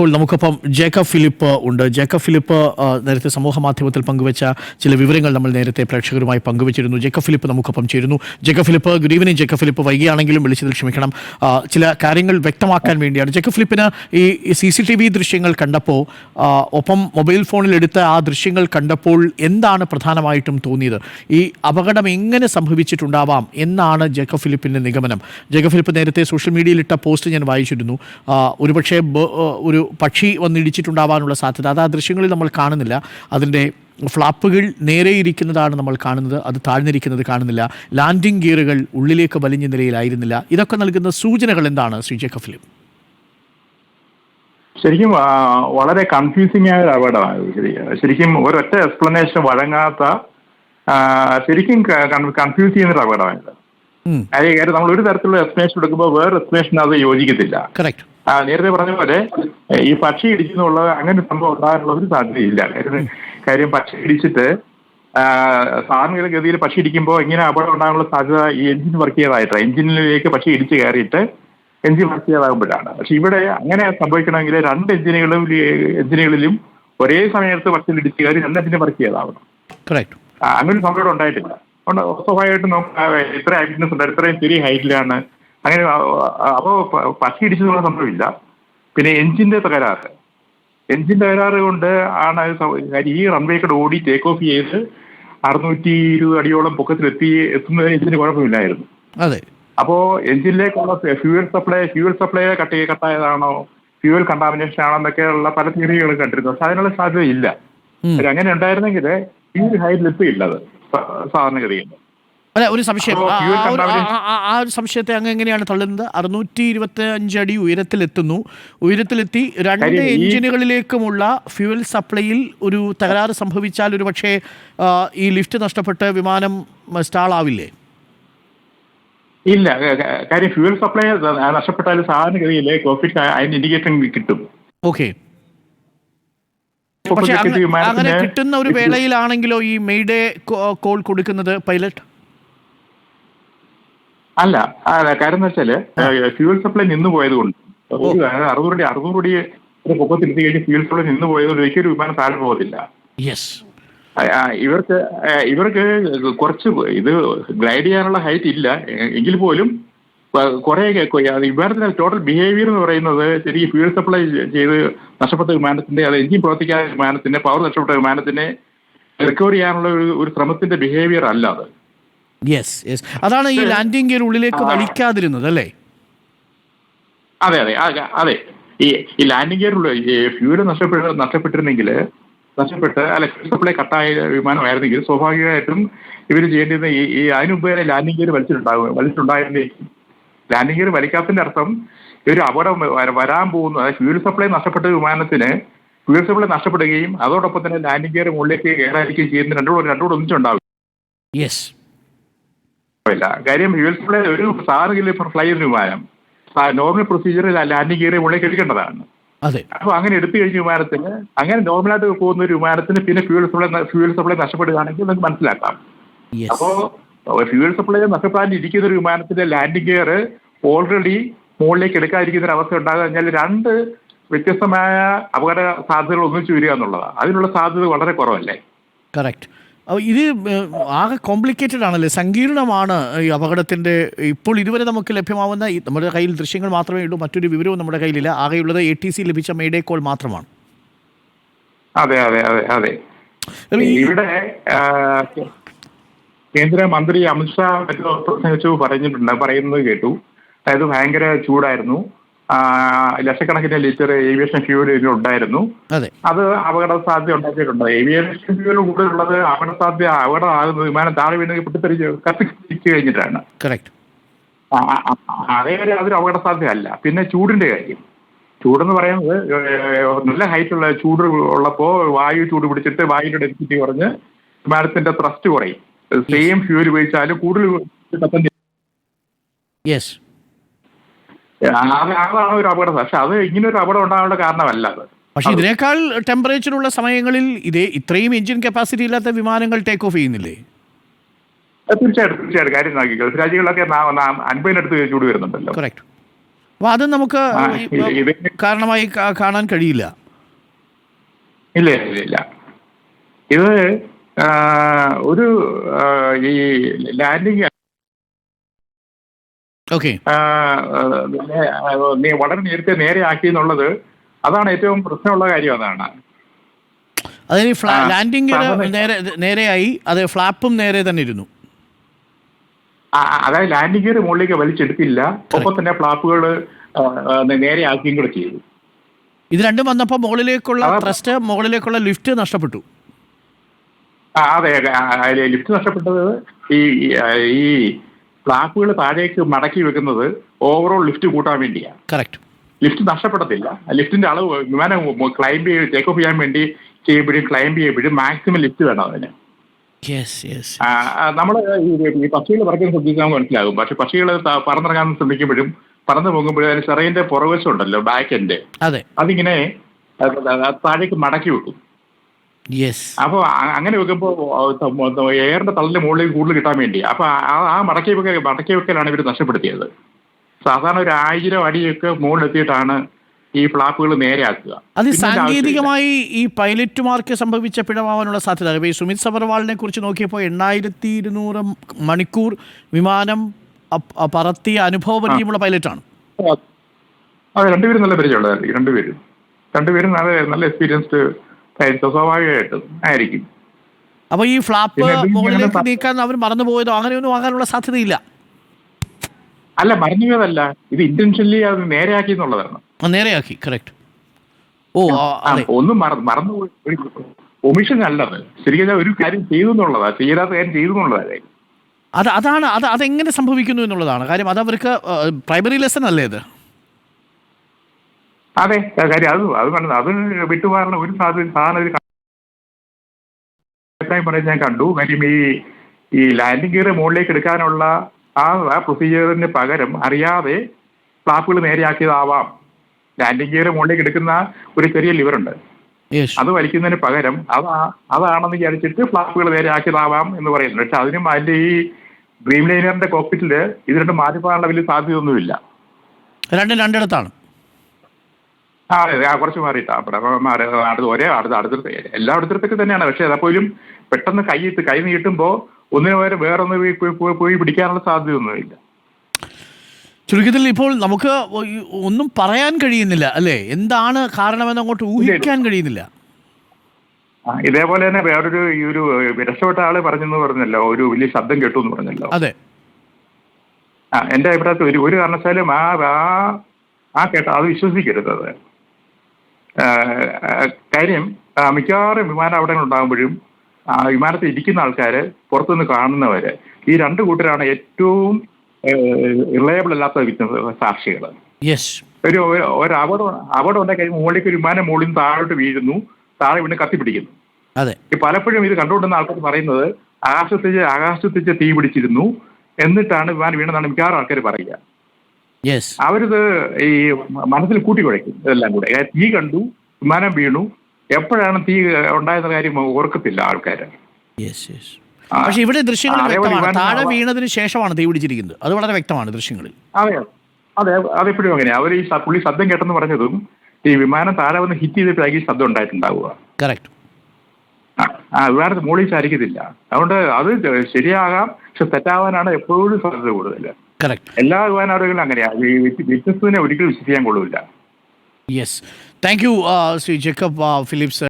ഇപ്പോൾ നമുക്കൊപ്പം ജേക്കബ് ഫിലിപ്പ് ഉണ്ട്. ജേക്കബ് ഫിലിപ്പ് നേരത്തെ സമൂഹ മാധ്യമത്തിൽ പങ്കുവച്ച ചില വിവരങ്ങൾ നമ്മൾ നേരത്തെ പ്രേക്ഷകരുമായി പങ്കുവച്ചിരുന്നു. ജേക്കബ് ഫിലിപ്പ് നമുക്കൊപ്പം ചേരുന്നു. Jacob Philip good evening Jacob Philip. വൈകിയാണെങ്കിലും വിളിച്ചതിൽ ക്ഷമിക്കണം. ചില കാര്യങ്ങൾ വ്യക്തമാക്കാൻ വേണ്ടിയാണ്. ജേക്കബ് ഫിലിപ്പിന് ഈ സി സി ടി വി ദൃശ്യങ്ങൾ കണ്ടപ്പോൾ ഒപ്പം മൊബൈൽ ഫോണിൽ എടുത്ത ആ ദൃശ്യങ്ങൾ കണ്ടപ്പോൾ എന്താണ് പ്രധാനമായിട്ടും തോന്നിയത്? ഈ അപകടം എങ്ങനെ സംഭവിച്ചിട്ടുണ്ടാവാം എന്നാണ് ജേക്കബ് ഫിലിപ്പിന്റെ നിഗമനം. ജേക്കബ് ഫിലിപ്പ് നേരത്തെ സോഷ്യൽ മീഡിയയിൽ ഇട്ട പോസ്റ്റ് ഞാൻ വായിച്ചിരുന്നു. ഒരുപക്ഷെ ഒരു പക്ഷി വന്നിടിച്ചിട്ടുണ്ടാവാനുള്ള സാധ്യത. അത് ആ ദൃശ്യങ്ങളിൽ നമ്മൾ കാണുന്നില്ല. അതിന്റെ ഫ്ലാപ്പുകൾ നേരെ ഇരിക്കുന്നതാണ് നമ്മൾ കാണുന്നത്. അത് താഴ്ന്നിരിക്കുന്നത് കാണുന്നില്ല. ലാൻഡിംഗ് ഗിയറുകൾ ഉള്ളിലേക്ക് വലിഞ്ഞ നിലയിലായിരുന്നില്ല. ഇതൊക്കെ നൽകുന്ന സൂചനകൾ എന്താണ് ശ്രീ ജേക്കബ് ശരിക്കും വളരെ കൺഫ്യൂസിംഗ് ആയ ഒരു അപകടമാണ് ശരിക്കും. ഒരൊറ്റ എക്സ്പ്ലനേഷൻ വഴങ്ങാത്ത ശരിക്കും കൺഫ്യൂസ് ചെയ്യുന്ന ഒരു അപകടമാണിത്. കാര്യം നമ്മൾ ഒരു തരത്തിലുള്ള എക്സ്പ്ലനേഷൻ എടുക്കുമ്പോൾ വേറെ എക്സ്പ്ലനേഷൻ അത് യോജിക്കത്തില്ല. കറക്റ്റ് ആ, നേരത്തെ പറഞ്ഞ പോലെ ഈ പക്ഷി ഇടിക്കുന്നുള്ള അങ്ങനെ സംഭവം ഉണ്ടാകാനുള്ള ഒരു സാധ്യതയില്ല. കാര്യം പക്ഷി ഇടിച്ചിട്ട് സാധനങ്ങൾ ഗതിയിൽ പക്ഷി ഇടിക്കുമ്പോൾ ഇങ്ങനെ അപകടം ഉണ്ടാകാനുള്ള സാധ്യത ഈ എഞ്ചിൻ വർക്ക് ചെയ്തതായിട്ടാണ് എഞ്ചിനിലേക്ക് പക്ഷി ഇടിച്ച് കയറിയിട്ട് എഞ്ചിൻ വർക്ക് ചെയ്താകുമ്പോഴാണ് പക്ഷെ ഇവിടെ അങ്ങനെ സംഭവിക്കണമെങ്കിൽ രണ്ട് എഞ്ചിനുകളും എഞ്ചിനുകളിലും ഒരേ സമയത്ത് പക്ഷി ഇടിച്ച് കയറി രണ്ട് എഞ്ചിനും വർക്ക് ചെയ്താവണം. അങ്ങനെ ഒരു സംഭവം ഉണ്ടായിട്ടില്ല. അതുകൊണ്ട് സ്വാഭാവികമായിട്ടും നമുക്ക് ഇത്ര ആക്ടിനെസ് ഉണ്ട് ഇത്രയും ചെറിയ ഹൈറ്റിലാണ് അങ്ങനെ അപ്പോൾ പശി ഇടിച്ചെന്നുള്ള സംഭവമില്ല. പിന്നെ എഞ്ചിന്റെ തകരാറ്. എഞ്ചിൻ തകരാറ് കൊണ്ട് ആണ് ഈ റൺവേ കൂടെ ഓടി ടേക്ക് ഓഫ് ചെയ്ത് അറുന്നൂറ്റി ഇരുപത് അടിയോളം പൊക്കത്തിലെത്തി എത്തുന്നതിന് എഞ്ചിന് കുഴപ്പമില്ലായിരുന്നു. അതെ. അപ്പോൾ എഞ്ചിനിലേക്കുള്ള fuel supply fuel supply cut കട്ടായതാണോ fuel contamination ആണോ എന്നൊക്കെയുള്ള പല തിയറികളും കണ്ടിരുന്നു. പക്ഷെ അതിനുള്ള സാധ്യതയില്ല ഇല്ല. അങ്ങനെ ഉണ്ടായിരുന്നെങ്കിൽ ഈ ഹൈറ്റിൽ എത്തിയില്ല അത് സാധാരണഗതിയിൽ. അല്ല ഒരു സംശയം. ആ- ഒരു- സംശയത്തെ അങ്ങ് എങ്ങനെയാണ് തള്ളുന്നത്? അറുന്നൂറ്റി ഇരുപത്തി അഞ്ച് അടി ഉയരത്തിലെത്തുന്നു. ഉയരത്തിലെത്തി രണ്ട് എഞ്ചിനുകളിലേക്കുമുള്ള ഫ്യൂവൽ സപ്ലൈയിൽ ഒരു തകരാറ് സംഭവിച്ചാൽ ഒരു പക്ഷേ ഈ ലിഫ്റ്റ് നഷ്ടപ്പെട്ട് വിമാനം സ്റ്റാൾ ആവില്ലേ? ഇല്ല കാര്യം ഫ്യൂവൽ സപ്ലൈ നഷ്ടപ്പെട്ടാൽ സാധാരണഗതിയിൽ കോഫിറ്റ് അതിന് ഇൻഡിക്കേഷൻ കിട്ടും. ഓക്കെ. പക്ഷെ അങ്ങനെ കിട്ടുന്ന ഒരു വേളയിലാണെങ്കിലോ ഈ മെയ്ഡേ കോൾ കൊടുക്കുന്നത് പൈലറ്റ് അല്ല അല്ല കാര്യം എന്ന് വെച്ചാൽ ഫ്യൂൽ സപ്ലൈ നിന്ന് പോയത് കൊണ്ട് ഒരു അറുന്നൂറ് അടി അറുന്നൂറ് അടി കഴിഞ്ഞ് ഫ്യൂൽ സപ്ലൈ നിന്ന് പോയത് കൊണ്ട് ഒരിക്കലും വിമാനം താഴെ പോകത്തില്ല. ഇവർക്ക് ഇവർക്ക് കുറച്ച് ഇത് ഗ്ലൈഡ് ചെയ്യാനുള്ള ഹൈറ്റ് ഇല്ല. എങ്കിൽ പോലും കുറെ വിമാനത്തിന്റെ ടോട്ടൽ ബിഹേവിയർ എന്ന് പറയുന്നത് ശരിക്കും ഫ്യൂൽ സപ്ലൈ ചെയ്ത് നഷ്ടപ്പെട്ട വിമാനത്തിന്റെ അത് എഞ്ചിൻ പ്രവർത്തിക്കാത്ത വിമാനത്തിന്റെ പവർ നഷ്ടപ്പെട്ട വിമാനത്തിനെ റിക്കവർ ചെയ്യാനുള്ള ഒരു ഒരു ശ്രമത്തിന്റെ ബിഹേവിയർ അല്ല അത്. യെസ് യെസ് അതാണ് ഈ ലാൻഡിംഗ് ഗിയർ ഉള്ളിലേക്ക് വലിക്കാതിരുന്നത് അല്ലേ? അതെ അതെ. അതെ. ഈ ഈ ലാൻഡിംഗ് ഗിയർ ഫ്യൂൽ നഷ്ടപ്പെട്ട നഷ്ടപ്പെട്ടിരുന്നെങ്കിൽ നഷ്ടപ്പെട്ട് അല്ല സപ്ലൈ കട്ടായ വിമാനമായിരുന്നെങ്കിൽ സ്വാഭാവികമായിട്ടും ഇവർ ചെയ്യേണ്ടിയിരുന്ന ഈ ഈ അതിനു മുമ്പ് തന്നെ ലാൻഡിംഗ് ഗിയർ വലിച്ചിട്ടുണ്ടാകും വലിച്ചിട്ടുണ്ടായിരുന്നേ ലാൻഡിംഗ് ഗിയർ വലിക്കാത്തതിന്റെ അർത്ഥം ഇവർ അപകടം വരാൻ പോകുന്ന. അതായത് ഫ്യൂൽ സപ്ലൈ നഷ്ടപ്പെട്ട വിമാനത്തിന് ഫ്യൂൽ സപ്ലൈ നഷ്ടപ്പെടുകയും അതോടൊപ്പം തന്നെ ലാൻഡിംഗ് ഗിയർ മുകളിലേക്ക് കയറാതിരിക്കുകയും ചെയ്യുന്ന രണ്ടുകൂടെ രണ്ടുകൂടെ ഒന്നിച്ചുണ്ടാവും. യെസ് കാര്യം ഫ്യൂൽ ഫ്ലൈ ഒരു സാറിൽ ഫ്ലൈ ഒരു വിമാനം. നോർമൽ പ്രൊസീജിയറിൽ ലാൻഡിംഗ് ഗിയർ ഉള്ളിൽ എടുക്കേണ്ടതാണ്. അതെ. അപ്പൊ അങ്ങനെ എടുത്തു കഴിഞ്ഞ വിമാനത്തിന് അങ്ങനെ നോർമലായിട്ട് പോകുന്ന ഒരു വിമാനത്തിന് പിന്നെ ഫ്യൂൽ സപ്ലൈ ഫ്യൂൽ സപ്ലൈ നഷ്ടപ്പെടുകയാണെങ്കിൽ നമുക്ക് മനസ്സിലാക്കാം. യെസ് അപ്പോ ഫ്യൂൽ സപ്ലൈ നഷ്ടപ്പെടാൻ ഇരിക്കുന്ന ഒരു വിമാനത്തിന്റെ ലാൻഡിംഗ് ഗിയർ ഓൾറെഡി മുകളിലേക്ക് എടുക്കാതിരിക്കുന്ന ഒരു അവസ്ഥ ഉണ്ടാകുക കഴിഞ്ഞാൽ രണ്ട് വ്യത്യസ്തമായ അപകട സാധ്യതകൾ ഒന്നിച്ചു വരിക എന്നുള്ളതാണ് അതിനുള്ള സാധ്യത വളരെ കുറവല്ലേ? കറക്റ്റ് ഇത് ആകെ കോംപ്ലിക്കേറ്റഡ് ആണല്ലേ? സങ്കീർണമാണ് ഈ അപകടത്തിന്റെ ഇപ്പോൾ ഇതുവരെ നമുക്ക് ലഭ്യമാവുന്ന നമ്മുടെ കയ്യിൽ ദൃശ്യങ്ങൾ മാത്രമേ ഉള്ളൂ മറ്റൊരു വിവരവും നമ്മുടെ കയ്യിലില്ല. ആകെയുള്ളത് എ ടി സി ലഭിച്ച മെയ്ഡേ കോൾ മാത്രമാണ്. അതെ അതെ അതെ അതെ. ഇവിടെ കേന്ദ്രമന്ത്രി കേന്ദ്ര മന്ത്രി അമിത്ഷാ മറ്റു പ്രസംഗിച്ചു പറഞ്ഞിട്ടുണ്ട് പറയുന്നത് കേട്ടു. അതായത് ഭയങ്കര ചൂടായിരുന്നു. ലക്ഷക്കണക്കിന് ലിറ്റർ ഏവിയേഷൻ ഫ്യൂൽ ഇതിലുണ്ടായിരുന്നു. അതെ. അത് അപകട സാധ്യത ഉണ്ടാക്കിയിട്ടുണ്ട്. ഏവിയേഷൻ ഫ്യൂവൽ കൂടുതലുള്ളത് അപകട സാധ്യത അപകടമാകുന്നത് വിമാനം താഴെ വീണ് പൊട്ടിത്തെറിച്ച് കത്തിച്ച് കഴിഞ്ഞിട്ടാണ്. അതേവരെ അതൊരു അപകട സാധ്യത അല്ല പിന്നെ ചൂടിന്റെ കാര്യം. ചൂടെന്ന് പറയുന്നത് നല്ല ഹൈറ്റ് ഉള്ള ചൂട് ഉള്ളപ്പോൾ വായു ചൂട് പിടിച്ചിട്ട് വായുവിന്റെ ഡെൻസിറ്റി കുറഞ്ഞ് വിമാനത്തിന്റെ ത്രസ്റ്റ് കുറയും. സെയിം ഫ്യൂവൽ ഉപയോഗിച്ചാലും കൂടുതൽ യെസ് അത് അതാണ് ഒരു അപകടം. പക്ഷെ അത് ഇങ്ങനെ ഒരു അപകടം ഉണ്ടാകാനുള്ള കാരണമല്ല അത്. പക്ഷേ ഇതിനേക്കാൾ ടെമ്പറേച്ചർ ഉള്ള സമയങ്ങളിൽ ഇതേ ഇത്രയും എഞ്ചിൻ കപ്പാസിറ്റി ഇല്ലാത്ത വിമാനങ്ങൾ ടേക്ക് ഓഫ് ചെയ്യുന്നില്ലേ? തീർച്ചയായിട്ടും തീർച്ചയായിട്ടും. കാര്യം നോക്കി ഗൾഫ് രാജ്യങ്ങളിലൊക്കെ അൻപതിനടുത്ത് ചൂട് വരുന്നുണ്ടല്ലോ. കറക്റ്റ് അപ്പോൾ അത് നമുക്ക് കാരണമായി കാണാൻ കഴിയില്ല. ഇല്ല ഇല്ല ഇല്ല ഇത് ഒരു ഈ ലാൻഡിങ് ഓക്കെ വളരെ നേരത്തെ നേരെ ആക്കി എന്നുള്ളത് അതാണ് ഏറ്റവും പ്രശ്നമുള്ള കാര്യം അതാണ്. ആ, ലാൻഡിംഗ് നേരെ നേരെയായി അത് ഫ്ലാപ്പും നേരെ തന്നെ ഇരുന്നു. അതായത് ലാൻഡിംഗ് ഗിയർ മുകളിലേക്ക് വലിച്ചെടുത്തില്ല. ഒപ്പം തന്നെ ഫ്ലാപ്പുകൾ നേരെ ആക്കുകയും കൂടെ ചെയ്തു. ഇത് രണ്ടും വന്നപ്പോൾ മുകളിലേക്കുള്ള ത്രസ്റ്റ് ട്രസ്റ്റ് മുകളിലേക്കുള്ള ലിഫ്റ്റ് നഷ്ടപ്പെട്ടു. അതെ ലിഫ്റ്റ് നഷ്ടപ്പെട്ടത് ഈ, ഈ ഫ്ലാപ്പുകൾ താഴേക്ക് മടക്കി വെക്കുന്നത് ഓവറോൾ ലിഫ്റ്റ് കൂട്ടാൻ വേണ്ടിയാണ്. കറക്റ്റ് ലിഫ്റ്റ് നഷ്ടപ്പെടത്തില്ല. ലിഫ്റ്റിന്റെ അളവ് വിമാനം ക്ലൈംബ് ചെയ്ത് ടേക്ക് ഓഫ് ചെയ്യാൻ വേണ്ടി ചെയ്യുമ്പോഴും ക്ലൈംബ് ചെയ്യുമ്പോഴും മാക്സിമം ലിഫ്റ്റ് വേണം അതിന്. നമ്മൾ ഈ പക്ഷികൾ പറക്കാൻ ശ്രദ്ധിക്കാൻ മനസ്സിലാകും. പക്ഷെ പക്ഷികൾ പറന്നിറങ്ങാൻ ശ്രമിക്കുമ്പോഴും പറന്നു പോകുമ്പോഴും അതിന് ചെറിയന്റെ പുറവശം ഉണ്ടല്ലോ ബാക്ക് എൻഡ് അതെ. അതിങ്ങനെ അത് അത് താഴേക്ക് മടക്കി വെക്കും. യെസ് അപ്പോൾ അങ്ങനെ വെക്കുമ്പോൾ എയറിന്റെ തള്ളിന്റെ മുകളിലേക്ക് കൂടുതൽ കിട്ടാൻ വേണ്ടി. അപ്പൊ ആ മടക്കി വെക്കൽ മടക്കി വെക്കലാണ് ഇവർ നഷ്ടപ്പെടുത്തിയത്. സാധാരണ ഒരു ആയിരം അടിയൊക്കെ മുകളിലെത്തിയിട്ടാണ് ഈ ഫ്ലാപ്പുകൾ നേരെയാക്കുക. അത് സാങ്കേതികമായി ഈ പൈലറ്റുമാർക്ക് സംഭവിച്ച പിഴവാനുള്ള സാധ്യത. ഈ സുമിത് സബർവാളിനെ കുറിച്ച് നോക്കിയപ്പോൾ എണ്ണായിരത്തി ഇരുന്നൂറ് മണിക്കൂർ വിമാനം പറത്തിയ അനുഭവപരിചയമുള്ള പൈലറ്റാണ്. അതെ രണ്ടുപേരും നല്ല പരിചയമുള്ളതായിരുന്നു രണ്ടുപേരും. രണ്ടുപേരും നല്ല നല്ല എക്സ്പീരിയൻസ്ഡ് സ്വാഭാവികമായിട്ടും ആയിരിക്കും. അപ്പൊ ഈ ഫ്ലാപ്പ് മുകളിലേക്ക് നീക്കാൻ അവർ മറന്നു പോയതോ അങ്ങനെയൊന്നും ആകാനുള്ള സാധ്യതയില്ല. അല്ല മറന്നു പോയതല്ല ഇത് ഇന്റൻഷനലി അത് നേരെയാക്കി എന്നുള്ളതാണ്. നേരെയാക്കി. കറക്റ്റ് ഓ ഒന്നും മറന്നു മറന്നു ഒമിഷൻ അല്ലത്. ശരിക്കും ഒരു കാര്യം ചെയ്തു എന്നുള്ളതാ. ചെയ്യാത്ത കാര്യം ചെയ്തു എന്നുള്ളതാണ് അത് അതാണ് അത് അതെങ്ങനെ സംഭവിക്കുന്നു എന്നുള്ളതാണ്. കാര്യം അത് അവർക്ക് പ്രൈമറി ലെസൺ അല്ലേ ഇത്? അതെ കാര്യം അത് അത് കണ്ടത്. അത് വിട്ടുമാറുന്ന ഒരു സാധ്യത സാധനം ഒരു പറയാൻ ഞാൻ കണ്ടു. കാര്യം ഈ ഈ ലാൻഡിംഗ് ഗിയർ മുകളിലേക്ക് എടുക്കാനുള്ള ആ ആ പ്രൊസീജിയറിന് പകരം അറിയാതെ ഫ്ലാപ്പുകൾ നേരെയാക്കിയതാവാം. ലാൻഡിംഗ് ഗിയർ മുകളിലേക്ക് എടുക്കുന്ന ഒരു ചെറിയ ലിവറുണ്ട് അത് വലിക്കുന്നതിന് പകരം അതാ അതാണെന്ന് വിചാരിച്ചിട്ട് ഫ്ലാപ്പുകൾ നേരെയാക്കിയതാവാം എന്ന് പറയുന്നുണ്ട്. പക്ഷെ അതിനും അതിന്റെ ഈ ഡ്രീം ലൈനറിന്റെ കോക്പിറ്റിൽ ഇത് രണ്ടും മാറ്റിപ്പോകാനുള്ള വലിയ സാധ്യതയൊന്നുമില്ല. രണ്ടും രണ്ടിടത്താണ്. ആ അതെ ആ കുറച്ച് മാറിയിട്ടാണ് അവിടെ അടുത്ത് ഒരേ അടുത്ത് അടുത്തടുത്ത് എല്ലാ അടുത്തടുത്തൊക്കെ തന്നെയാണ്. പക്ഷെ അതപ്പോലും പെട്ടെന്ന് കൈ കൈ നീട്ടുമ്പോൾ ഒന്നിനു പകരം വേറൊന്ന് പോയി- പിടിക്കാനുള്ള സാധ്യതയൊന്നുമില്ല. ചുരുക്കത്തിൽ ഇപ്പോൾ നമുക്ക് ഒന്നും പറയാൻ കഴിയുന്നില്ല അല്ലേ? എന്താണ് കാരണമെന്ന് അങ്ങോട്ട് ഊഹിക്കാൻ കഴിയുന്നില്ല. ആ, ഇതേപോലെ തന്നെ വേറൊരു ഈ ഒരു രക്ഷപ്പെട്ട ആൾ പറഞ്ഞെന്ന് പറഞ്ഞല്ലോ ഒരു വലിയ ശബ്ദം കേട്ടു എന്ന് പറഞ്ഞല്ലോ. അതെ. ആ എന്റെ അഭിപ്രായത്തിൽ ഒരു ഒരു കാരണവശാലും ആ ആ കേട്ട അത് വിശ്വസിക്കരുത് അത്. കാര്യം മിക്കവാറും വിമാന അവിടെ ഉണ്ടാകുമ്പോഴും ആ വിമാനത്തിൽ ഇരിക്കുന്ന ആൾക്കാര് പുറത്തുനിന്ന് കാണുന്നവര് ഈ രണ്ട് കൂട്ടരാണ് ഏറ്റവും റിലയബിൾ അല്ലാത്ത സാക്ഷികൾ യെസ് ഒരു ഒരു- അപകടം അപകടം ഉണ്ടായി കഴിയുമ്പോൾ മുകളിലേക്ക് ഒരു വിമാനം മുകളിൽ നിന്ന് താഴോട്ട് വീഴുന്നു താഴെ വീണ് കത്തിപ്പിടിക്കുന്നു. അതെ. പലപ്പോഴും ഇത് കണ്ടുകൊണ്ടുന്ന ആൾക്കാർ പറയുന്നത് ആകാശത്തേക്ക് ആകാശത്തേക്ക് തീ പിടിച്ചിരുന്നു എന്നിട്ടാണ് വിമാനം വീണെന്നാണ് മിക്കവാറും ആൾക്കാർ പറയുക. അവരിത് ഈ മനസ്സിൽ കൂട്ടി കുഴയ്ക്കും ഇതെല്ലാം കൂടെ. തീ കണ്ടു വിമാനം വീണു. എപ്പോഴാണ് തീ ഉണ്ടായെന്ന കാര്യം ഓർക്കത്തില്ല ആൾക്കാർ പക്ഷെ ഇവിടെ ദൃശ്യങ്ങൾ വ്യക്തമാണ്. താഴെ വീണതിന് ശേഷമാണ് തീ പിടിച്ചിരിക്കുന്നത്. അത് വളരെ വ്യക്തമാണ് ദൃശ്യങ്ങളിൽ. അതെ അതെ അതെപ്പോഴും അങ്ങനെ അവർ ഈ പുള്ളി ശബ്ദം കേട്ടെന്ന് പറഞ്ഞതും ഈ വിമാനം താഴെ വന്ന് ഹിറ്റ് ചെയ്തിട്ടായിരിക്കും ശബ്ദം ഉണ്ടായിട്ടുണ്ടാവുക. കറക്റ്റ് ആ, വിമാനത്തിൽ മുകളിൽ ചാരിക്കത്തില്ല. അതുകൊണ്ട് അത് ശരിയാകാം പക്ഷെ തെറ്റാവാനാണ് എപ്പോഴും സാധ്യത കൂടുതൽ എല്ലാ വിമാനാടുകളും അങ്ങനെയാണ് വ്യത്യസ്തനെ ഒരിക്കലും വിശ്വസിക്കാൻ കൊള്ളില്ല. Yes thank you Shri Jacob Philips.